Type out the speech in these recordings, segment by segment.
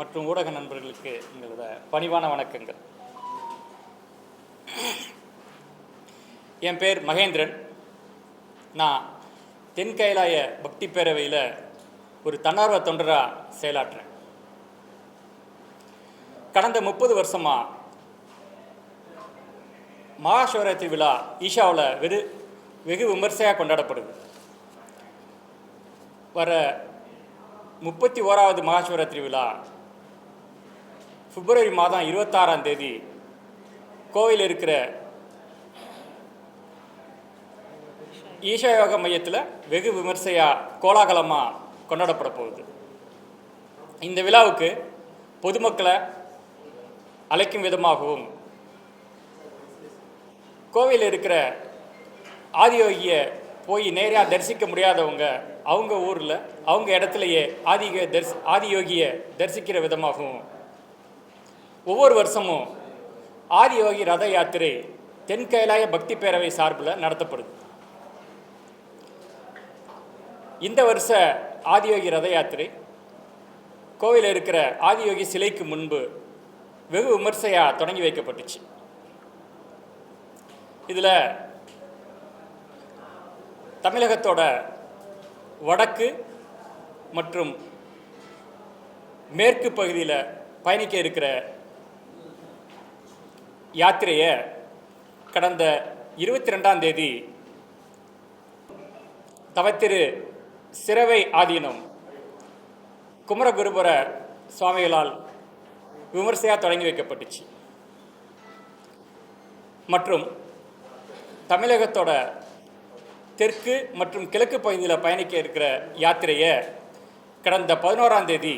மற்றும் ஊடக நண்பர்களுக்கு எங்களோட பணிவான வணக்கங்கள். என் பேர் மகேந்திரன். நான் தென் கைலாய பக்தி பேரவையில் ஒரு தன்னார்வ தொண்டராக செயலாற்றுறேன் கடந்த முப்பது வருஷமாக மகாசிவராத்திரி விழா ஈஷாவில் வெகு வெகு விமர்சையாக கொண்டாடப்படுது. வர முப்பத்தி ஓராவது மகாசிவராத்திரி விழா பிப்ரவரி மாதம் இருபத்தாறாம் தேதி கோவில் இருக்கிற ஈஷா யோக மையத்தில் வெகு விமர்சையாக கோலாகலமாக கொண்டாடப்பட போகுது. இந்த விழாவுக்கு பொதுமக்களை அழைக்கும் விதமாகவும் கோவில் இருக்கிற ஆதியோகியை போய் நேராக தரிசிக்க முடியாதவங்க அவங்க ஊரில் அவங்க இடத்துலையே ஆதிக தரிசி ஆதியோகியை தரிசிக்கிற விதமாகவும் ஒவ்வொரு வருஷமும் ஆதியோகி ரத யாத்திரை தென் கைலாய பக்தி பேரவை சார்பில் நடத்தப்படுது. இந்த வருஷ ஆதியோகி ரத யாத்திரை கோவிலில் இருக்கிற ஆதியோகி சிலைக்கு முன்பு வெகு விமர்சையாக தொடங்கி வைக்கப்பட்டுச்சு. இதில் தமிழகத்தோட வடக்கு மற்றும் மேற்கு பகுதியில் பயணிக்க இருக்கிற யாத்திரையை கடந்த இருபத்தி ரெண்டாம் தேதி தவத்திரு சிறவை ஆதீனம் குமரகுருபுர சுவாமிகளால் விமர்சையாக தொடங்கி வைக்கப்பட்டுச்சு. மற்றும் தமிழகத்தோட தெற்கு மற்றும் கிழக்கு பகுதியில் பயணிக்க இருக்கிற யாத்திரையை கடந்த பதினோராம் தேதி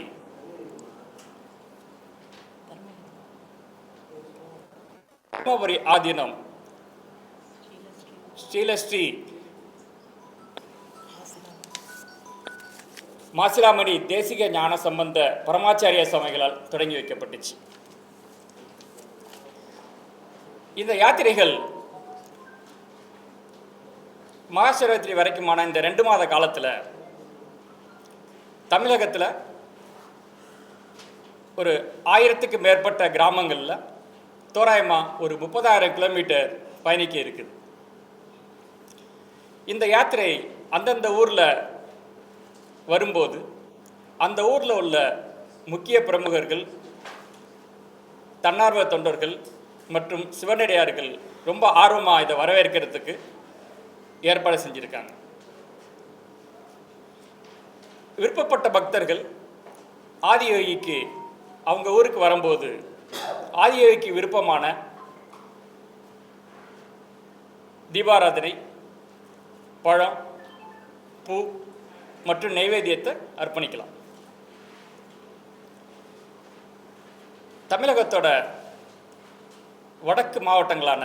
தர்மபுரி ஆதீனம். ஸ்ரீலஸ்ரீ. மாசிலாமணி தேசிக ஞான சம்பந்த பரமாச்சாரிய சுவாமிகளால் தொடங்கி வைக்கப்பட்டுச்சு. இந்த யாத்திரைகள் மகாசிவராத்திரி வரைக்குமான இந்த ரெண்டு மாத காலத்தில் தமிழகத்தில் ஒரு ஆயிரத்துக்கு மேற்பட்ட கிராமங்களில் தோராயமாக ஒரு முப்பதாயிரம் கிலோமீட்டர் பயணிக்க இருக்குது. இந்த யாத்திரை அந்தந்த ஊரில் வரும்போது அந்த ஊரில் உள்ள முக்கிய பிரமுகர்கள் தன்னார்வ தொண்டர்கள் மற்றும் சிவனடியார்கள் ரொம்ப ஆர்வமாக இதை வரவேற்கிறதுக்கு ஏற்பாடு செஞ்சுருக்காங்க. விருப்பப்பட்ட பக்தர்கள் ஆதியோகிக்கு அவங்க ஊருக்கு வரும்போது ஆதியோகிக்கு விருப்பமான தீபாராதனை பழம் பூ மற்றும் நைவேத்தியத்தை அர்ப்பணிக்கலாம். தமிழகத்தோட வடக்கு மாவட்டங்களான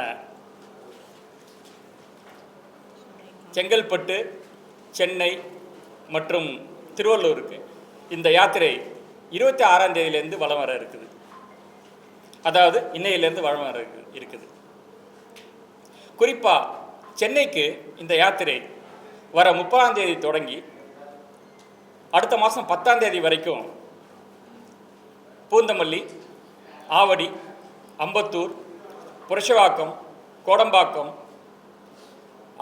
செங்கல்பட்டு சென்னை மற்றும் திருவள்ளூருக்கு இந்த யாத்திரை இருபத்தி ஆறாம் தேதியிலேருந்து வலம் வர இருக்குது. அதாவது இன்னையிலேருந்து வலம் வர இருக்குது. குறிப்பாக சென்னைக்கு இந்த யாத்திரை வர முப்பதாம் தேதி தொடங்கி அடுத்த மாதம் பத்தாம் தேதி வரைக்கும் பூந்தமல்லி ஆவடி அம்பத்தூர் புரஷவாக்கம் கோடம்பாக்கம்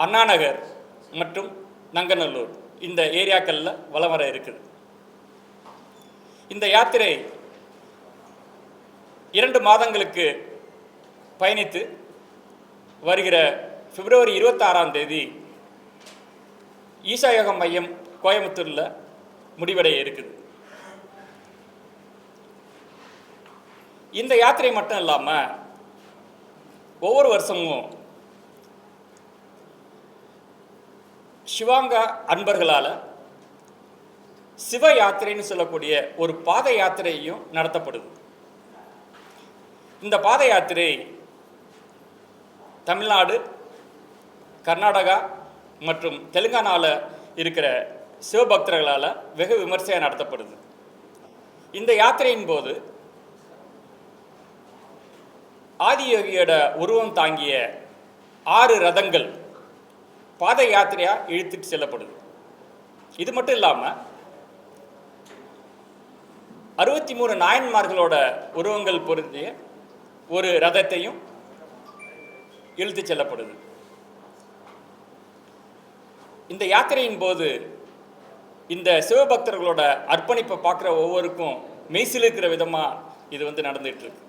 அண்ணாநகர் மற்றும் நங்கநல்லூர் இந்த ஏரியாக்களில் வலம் வர இருக்குது. இந்த யாத்திரை இரண்டு மாதங்களுக்கு பயணித்து வருகிற பிப்ரவரி இருபத்தாறாம் தேதி ஈசா யோகம் மையம் கோயம்புத்தூரில் முடிவடைய இருக்குது. இந்த யாத்திரை மட்டும் இல்லாமல் ஒவ்வொரு வருஷமும் சிவாங்கா அன்பர்களால் சிவ யாத்திரைன்னு சொல்லக்கூடிய ஒரு பாத யாத்திரையும் நடத்தப்படுது. இந்த பாத யாத்திரை தமிழ்நாடு கர்நாடகா மற்றும் தெலுங்கானாவில் இருக்கிற சிவபக்தர்களால் வெகு விமர்சையாக நடத்தப்படுது. இந்த யாத்திரையின் போது ஆதியோகியோட உருவம் தாங்கிய ஆறு ரதங்கள் பாத யாத்திரையாக இழுத்துட்டு செல்லப்படுது. இது மட்டும் இல்லாமல் அறுபத்தி மூணு நாயன்மார்களோட உருவங்கள் பொருந்திய ஒரு ரதத்தையும் இழுத்துச் செல்லப்படுது. இந்த யாத்திரையின் போது இந்த சிவபக்தர்களோட அர்ப்பணிப்பை பார்க்குற ஒவ்வொருக்கும் மெய்சிலிருக்கிற விதமாக இது வந்து நடந்துட்டு இருக்கு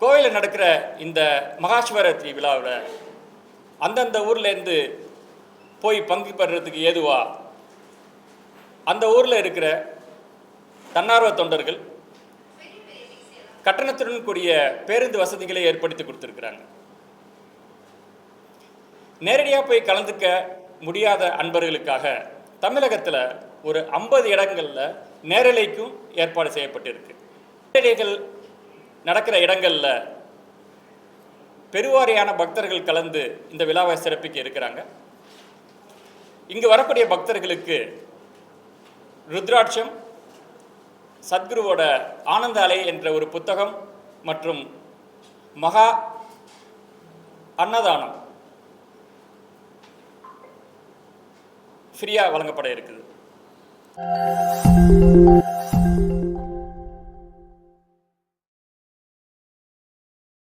கோவிலில் நடக்கிற இந்த மகாசிவராத்திரி விழாவில் அந்தந்த ஊர்லேருந்து போய் பங்கு பெறுறதுக்கு ஏதுவா அந்த ஊரில் இருக்கிற தன்னார்வ தொண்டர்கள் கட்டணத்துடன் கூடிய பேருந்து வசதிகளை ஏற்படுத்தி கொடுத்துருக்குறாங்க. நேரடியாக போய் கலந்துக்க முடியாத அன்பர்களுக்காக தமிழகத்தில் ஒரு ஐம்பது இடங்களில் நேரலைக்கும் ஏற்பாடு செய்யப்பட்டிருக்கு. நேரலைகள் நடக்கிற இடங்களில் பெருவாரியான பக்தர்கள் கலந்து இந்த விழாவை சிறப்பிக்க இருக்கிறாங்க. இங்கு வரக்கூடிய பக்தர்களுக்கு ருத்ராட்சம் சத்குருவோட ஆனந்த அலை என்ற ஒரு புத்தகம் மற்றும் மகா அன்னதானம் ஃப்ரீயாக வழங்கப்பட இருக்குது.